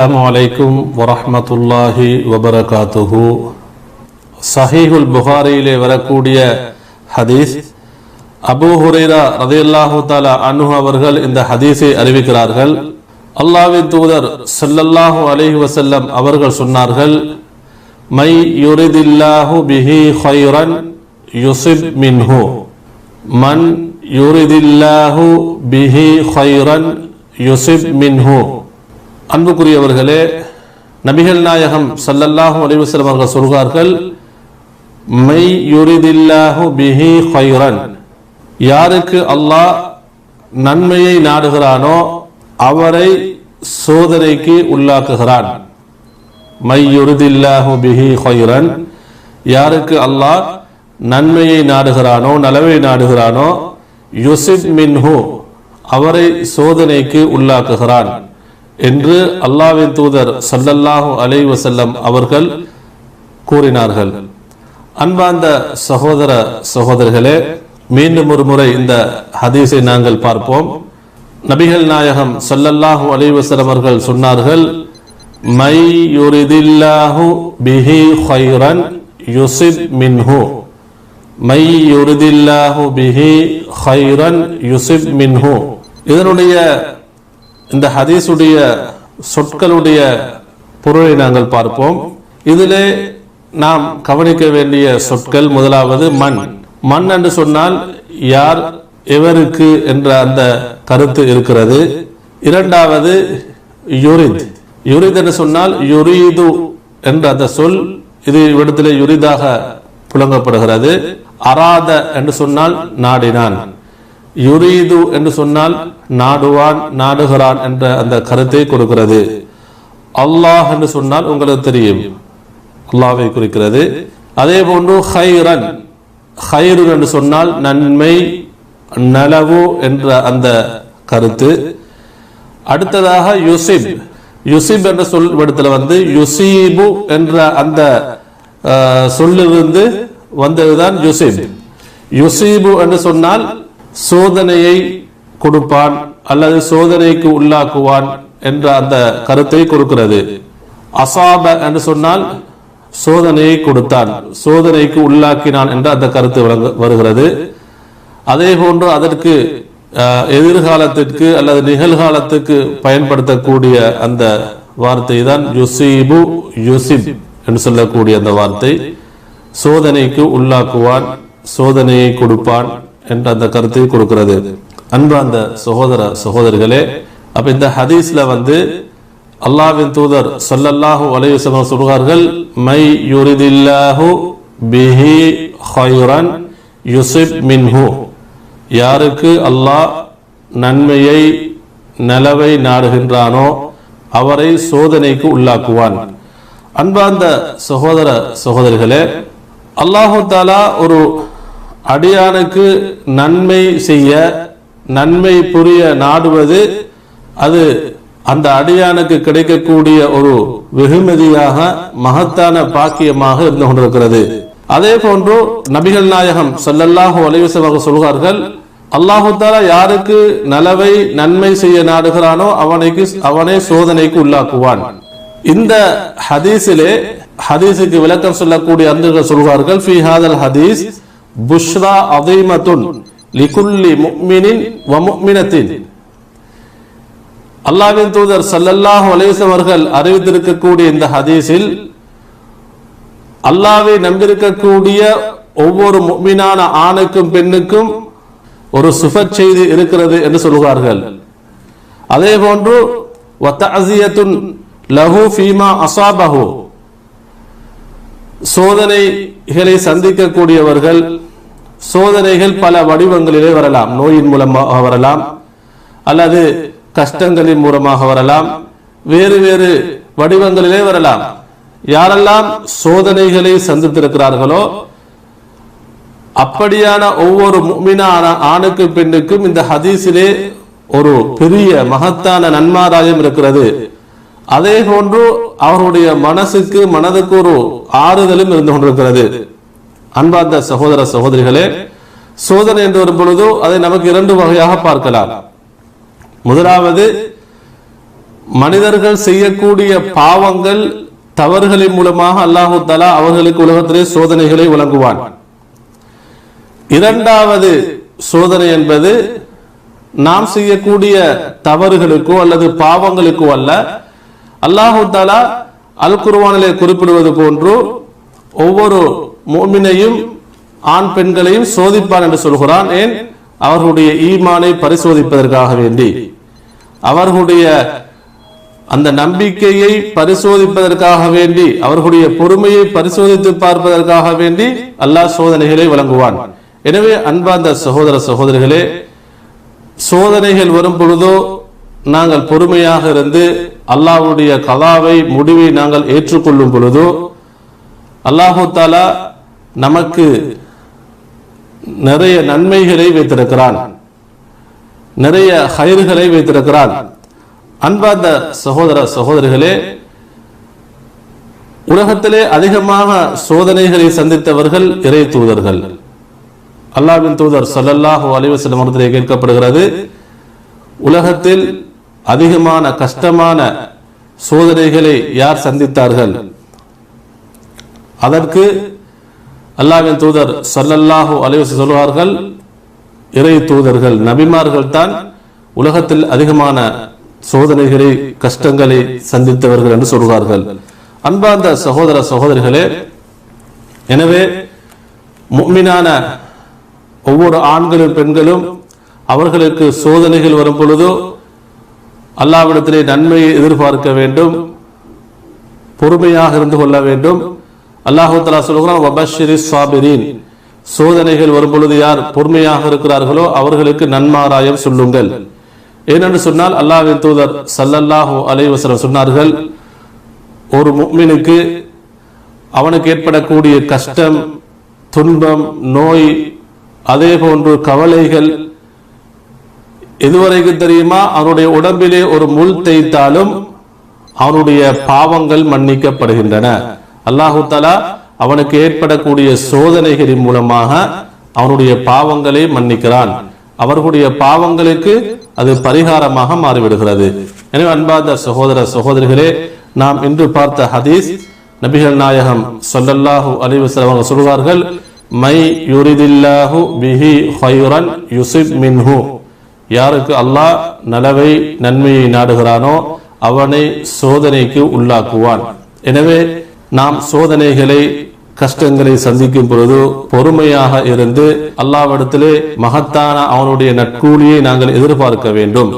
அஸ்லாம் வலைக்கும் வரமத்துல்லாஹி வபரகாத்துஹு சஹீஹுல் புகாரியிலே வரக்கூடிய ஹதீஸ் அபு ஹுரேரா ரதையல்லாஹு தாலா அனு அவர்கள் இந்த ஹதீஸை அறிவிக்கிறார்கள் அல்லாவின் தூதர் சல்லல்லாஹு அலஹி வசல்லம் அவர்கள் சொன்னார்கள் மை யுரிதில்லாஹு பிஹி ஹைரன் யுசிப் மின்ஹு மன் யுரிதில்லாஹு பிஹி ஹைரன் யுசிப் மின்ஹு அன்புக்குரியவர்களே நபிகள் நாயகம் சல்லல்லாஹும் அலைஹி அவர்கள் சொல்கிறார்கள் மை யுரிதில்லாஹு பிஹி ஹைரன் யாருக்கு அல்லாஹ் நன்மையை நாடுகிறானோ அவரை சோதனைக்கு உள்ளாக்குகிறான். மை யுரிதில்லாஹு பிஹி ஹைரன் யாருக்கு அல்லாஹ் நன்மையை நாடுகிறானோ நலவை நாடுகிறானோ யுசிப் மின்ஹு. அவரை சோதனைக்கு உள்ளாக்குகிறான். என்று அல்லாவின் தூதர் சல்லல்லாஹு அலை வசல்லம் அவர்கள் கூறினார்கள். அன்பார்ந்த சகோதர சகோதரர்களே மீண்டும் ஒரு முறை இந்த ஹதீஸை நாங்கள் பார்ப்போம். நபிகள் நாயகம் சல்லல்லாஹு அலைஹி வஸல்லம் அவர்கள் சொன்னார்கள் மை யுரிதில்லாஹு பிஹி ஹைரன் யுசிப் மின்ஹு. மை யுரிதில்லாஹு பிஹி ஹைரன் யுசிப் மின்ஹு. இதனுடைய இந்த ஹதீஸுடைய சொற்களுடைய பொருளை நாங்கள் பார்ப்போம். இதிலே நாம் கவனிக்க வேண்டிய சொற்கள் முதலாவது மண். மண் என்று சொன்னால் யார் எவருக்கு என்ற அந்த கருத்து இருக்கிறது. இரண்டாவது யுரித். யுரித் என்று சொன்னால் யுரீது என்ற அந்த சொல் இது இடத்திலே யுரிதாக புழங்கப்படுகிறது அராத என்று சொன்னால் நாடினான். யுரீது என்று சொன்னால் நாடுவான் நாடுகிறான் என்ற அந்த கருத்தை கொடுக்கிறது. அல்லாஹ் என்று சொன்னால் உங்களுக்கு தெரியும். அல்லாவை குறிக்கிறது. அதே போன்று ஹைரன் ஹைரு என்று சொன்னால் நன்மை நலவு என்ற அந்த கருத்து. அடுத்ததாக யுசிப் யுசிப் என்ற சொல் இடத்துல வந்து யுசீபு என்ற அந்த சொல்லிலிருந்து வந்ததுதான் யுசிப். யுசீபு என்று சொன்னால் சோதனையை கொடுப்பான் அல்லது சோதனைக்கு உள்ளாக்குவான் என்ற அந்த கருத்தை கொடுக்கிறது. அசாப என்று சொன்னால் சோதனையை கொடுத்தான் சோதனைக்கு உள்ளாக்கினான் என்ற அந்த கருத்து வருகிறது. அதே போன்று அதற்கு எதிர்காலத்திற்கு அல்லது நிகழ்காலத்துக்கு பயன்படுத்தக்கூடிய அந்த வார்த்தை தான் யுசீபு யுசிப் என்று சொல்லக்கூடிய அந்த வார்த்தை. சோதனைக்கு உள்ளாக்குவான் சோதனையை கொடுப்பான் என்ற அந்த கருத்தை கொடுக்கிறது. அன்பு அந்த சகோதர சகோதரிகளே அப்ப இந்த ஹதீஸ்ல வந்து அல்லாஹ்வின் தூதர் சொல்லல்லாஹு அலைஹி வஸல்லம் சொல்கிறார்கள் மை யுரிதில்லாஹு பிஹி ஹயுரன் யுசிப் மின்ஹு. யாருக்கு அல்லாஹ் நன்மையை நலவை நாடுகின்றானோ அவரை சோதனைக்கு உள்ளாக்குவான். அன்பார்ந்த சகோதர சகோதரிகளே அல்லாஹு தாலா ஒரு அடியானுக்கு நன்மை செய்ய நன்மை புரிய நாடுவது அது அந்த அடியானுக்கு கிடைக்கக்கூடிய ஒரு வெகுமதியாக மகத்தான பாக்கியமாக இருந்து கொண்டிருக்கிறது. அதே போன்று நபிகள் நாயகம் ஸல்லல்லாஹு அலைவசமாக சொல்கிறார்கள் அல்லாஹு தாலா யாருக்கு நலவை நன்மை செய்ய நாடுகிறானோ அவனுக்கு அவனே சோதனைக்கு உள்ளாக்குவான். இந்த ஹதீஸிலே ஹதீஸுக்கு விளக்கம் சொல்லக்கூடிய அந்தர்கள் சொல்வார்கள் ஃபி ஹாதல் ஹதீஸ் புஷ்ரா அதீமத்துன் லிகுல்லி முக்மினின் வ முக்மினத்தின் அல்லாவின் தூதர் சல்லல்லாஹ் அவர்கள் அறிவித்திருக்கக்கூடிய இந்த ஹதீஸில் அல்லாவை நம்பியிருக்கக்கூடிய ஒவ்வொரு முக்மினான ஆணுக்கும் பெண்ணுக்கும் ஒரு சுப செய்தி இருக்கிறது என்று சொல்கிறார்கள் அதே போன்று லஹு ஃபீமா அசாபஹு சோதனைகளை சந்திக்கக்கூடியவர்கள் சோதனைகள் பல வடிவங்களிலே வரலாம். நோயின் மூலமாக வரலாம் அல்லது கஷ்டங்களின் மூலமாக வரலாம் வேறு வேறு வடிவங்களிலே வரலாம். யாரெல்லாம் சோதனைகளை சந்தித்திருக்கிறார்களோ அப்படியான ஒவ்வொரு மீனான ஆணுக்கு பெண்ணுக்கும் இந்த ஹதீஸிலே ஒரு பெரிய மகத்தான நன்மாராயம் இருக்கிறது. அதே போன்று அவருடைய மனசுக்கு மனதுக்கு ஒரு ஆறுதலும் இருந்து கொண்டிருக்கிறது. அன்பார்ந்த சகோதர சகோதரிகளே சோதனை என்று வரும் பொழுதோ அதை நமக்கு இரண்டு வகையாக பார்க்கலாம். முதலாவது மனிதர்கள் செய்யக்கூடிய பாவங்கள் தவறுகளின் மூலமாக அல்லாஹு தலா அவர்களுக்கு உலகத்திலே சோதனைகளை வழங்குவான். இரண்டாவது சோதனை என்பது நாம் செய்யக்கூடிய தவறுகளுக்கோ அல்லது பாவங்களுக்கோ அல்ல அல்லாஹு தாலா அல் குருவானிலே குறிப்பிடுவது போன்று ஒவ்வொரு மோமினையும் ஆண் பெண்களையும் சோதிப்பான் என்று சொல்கிறான். ஏன்? அவர்களுடைய ஈமானை பரிசோதிப்பதற்காக வேண்டி. அவர்களுடைய அந்த நம்பிக்கையை பரிசோதிப்பதற்காக வேண்டி அவர்களுடைய பொறுமையை பரிசோதித்து பார்ப்பதற்காக வேண்டி அல்லாஹ் சோதனைகளை வழங்குவான். எனவே அன்பார்ந்த சகோதர சகோதரிகளே சோதனைகள் வரும் பொழுதோ நாங்கள் பொறுமையாக இருந்து அல்லாஹுடைய கலாவை முடிவை நாங்கள் ஏற்றுக்கொள்ளும் பொழுதோ அல்லாஹு தாலா நமக்கு நிறைய நன்மைகளை வைத்திருக்கிறான். நிறைய ஹைர்களை வைத்திருக்கிறான். அன்பார்ந்த சகோதர சகோதரிகளே உலகத்திலே அதிகமாக சோதனைகளை சந்தித்தவர்கள் இறை தூதர்கள். அல்லாஹ்வின் தூதர் சல்லல்லாஹு அலைஹி வஸல்லம் கேட்கப்படுகிறது உலகத்தில் அதிகமான கஷ்டமான சோதனைகளை யார் சந்தித்தார்கள்? அதற்கு அல்லாவின் தூதர் சல்லல்லாஹு அலைவசி சொல்வார்கள் இறை தூதர்கள் நபிமார்கள் தான் உலகத்தில் அதிகமான சோதனைகளை கஷ்டங்களை சந்தித்தவர்கள் என்று சொல்வார்கள். அன்பார்ந்த சகோதர சகோதரிகளே எனவே முக்மினான ஒவ்வொரு ஆண்களும் பெண்களும் அவர்களுக்கு சோதனைகள் வரும் பொழுதோ அல்லாவிடத்திலே நன்மையை எதிர்பார்க்க வேண்டும் பொறுமையாக இருந்து கொள்ள வேண்டும். அல்லாஹு தலா சொல்கிறான் வபஷிரி சாபிரின் சோதனைகள் வரும்பொழுது யார் பொறுமையாக இருக்கிறார்களோ அவர்களுக்கு நன்மாராயம் சொல்லுங்கள். ஏனென்று சொன்னால் அல்லாஹின் தூதர் சல்லல்லாஹு அலைவசரம் சொன்னார்கள் ஒரு முக்மினுக்கு அவனுக்கு ஏற்படக்கூடிய கஷ்டம் துன்பம் நோய் அதே போன்று கவலைகள் எதுவரைக்கும் தெரியுமா? அவனுடைய உடம்பிலே ஒரு முள் தேய்த்தாலும் அவனுடைய பாவங்கள் மன்னிக்கப்படுகின்றன. அல்லாஹு தலா அவனுக்கு ஏற்படக்கூடிய சோதனைகளின் மூலமாக அவனுடைய பாவங்களை மன்னிக்கிறான். அவர்களுடைய பாவங்களுக்கு அது பரிகாரமாக மாறிவிடுகிறது. எனவே அன்பார்ந்த சகோதர சகோதரிகளே நாம் இன்று பார்த்த ஹதீஸ் நபிகள் நாயகம் சொல்லல்லாஹு அலைஹி வஸல்லம் அவர்கள் சொல்வார்கள் மை யுரிதில்லாஹு பிஹி ஹயுரன் யுசிப் மின்ஹு. யாருக்கு அல்லாஹ் நலவை நன்மையை நாடுகிறானோ அவனை சோதனைக்கு உள்ளாக்குவான். எனவே நாம் சோதனைகளை கஷ்டங்களை சந்திக்கும் பொழுது பொறுமையாக இருந்து அல்லாவிடத்திலே மகத்தான அவனுடைய நற்கூலியை நாங்கள் எதிர்பார்க்க வேண்டும்.